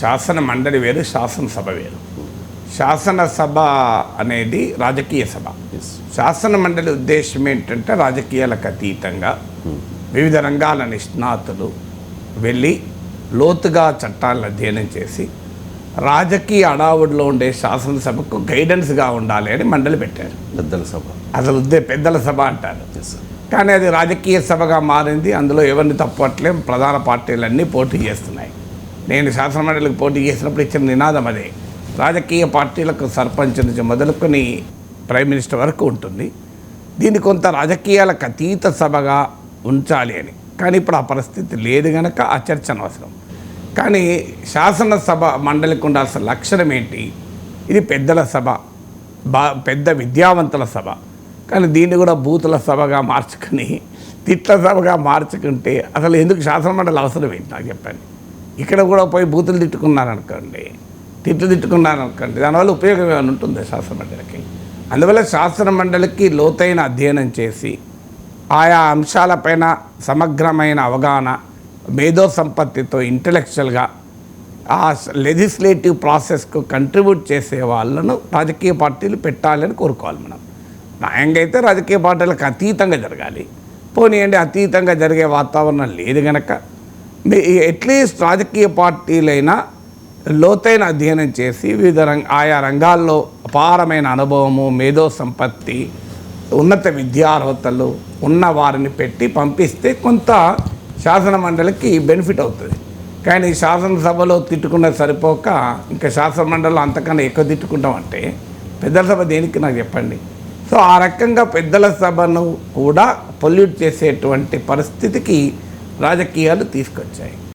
శాసన మండలి వేరు శాసనసభ వేరు. శాసనసభ అనేది రాజకీయ సభ. శాసన మండలి ఉద్దేశం ఏంటంటే రాజకీయాలకు అతీతంగా వివిధ రంగాల నిష్ణాతులు వెళ్ళి లోతుగా చట్టాలను అధ్యయనం చేసి రాజకీయ అడావుడిలో ఉండే శాసనసభకు గైడెన్స్గా ఉండాలి అని మండలి పెట్టారు. పెద్దల సభ. అసలు ఉద్దే పెద్దల సభ అంటారు. కానీ అది రాజకీయ సభగా మారింది. అందులో ఎవరిని తప్పట్లేం ప్రధాన పార్టీలన్నీ పోటీ చేస్తున్నాయి. నేను శాసనమండలికి పోటీ చేసినప్పుడు ఇచ్చిన నినాదం అదే. రాజకీయ పార్టీలకు సర్పంచ్ నుంచి మొదలుకొని ప్రైమ్ మినిస్టర్ వరకు ఉంటుంది. దీన్ని కొంత రాజకీయాలకు అతీత సభగా ఉంచాలి అని. కానీ ఇప్పుడు ఆ పరిస్థితి లేదు కనుక ఆ చర్చ అనవసరం కానీ శాసనసభ మండలికి ఉండాల్సిన లక్షణం ఏంటి? ఇది పెద్దల సభ బా పెద్ద విద్యావంతుల సభ. కానీ దీన్ని కూడా బూతుల సభగా మార్చుకుని తిట్ల సభగా మార్చుకుంటే అసలు ఎందుకు శాసనమండలి అవసరం ఏంటి నాకు చెప్పండి. ఇక్కడ కూడా పోయి బూతులు తిట్టుకున్నారనుకోండి తిట్లు తిట్టుకున్నారనుకోండి దానివల్ల ఉపయోగం ఏమైనా శాస్త్ర మండలికి అందువల్ల శాస్త్ర మండలికి లోతైన అధ్యయనం చేసి ఆయా అంశాలపైన సమగ్రమైన అవగాహన మేధో సంపత్తితో ఇంటలెక్చువల్గా ఆ లెజిస్లేటివ్ ప్రాసెస్కు కంట్రిబ్యూట్ చేసే వాళ్ళను రాజకీయ పార్టీలు పెట్టాలని కోరుకోవాలి మనం. న్యాయంగా అయితే రాజకీయ పార్టీలకు అతీతంగా జరగాలి. పోనీయండి అతీతంగా జరిగే వాతావరణం లేదు గనక అట్లీస్ట్ రాజకీయ పార్టీలైనా లోతైన అధ్యయనం చేసి వివిధ రంగ ఆయా రంగాల్లో అపారమైన అనుభవము మేధో సంపత్తి ఉన్నత విద్యార్హతలు ఉన్న వారిని పెట్టి పంపిస్తే కొంత శాసన మండలికి బెనిఫిట్ అవుతుంది. కానీ శాసనసభలో తిట్టుకున్న సరిపోక ఇంకా శాసన మండలిలో అంతకన్నా ఎక్కువ తిట్టుకుంటామంటే పెద్దల సభ దేనికి నాకు చెప్పండి? సో ఆ రకంగా పెద్దల సభను కూడా పొల్యూట్ చేసేటువంటి పరిస్థితికి రాజకీయాలు తీసుకొచ్చాయి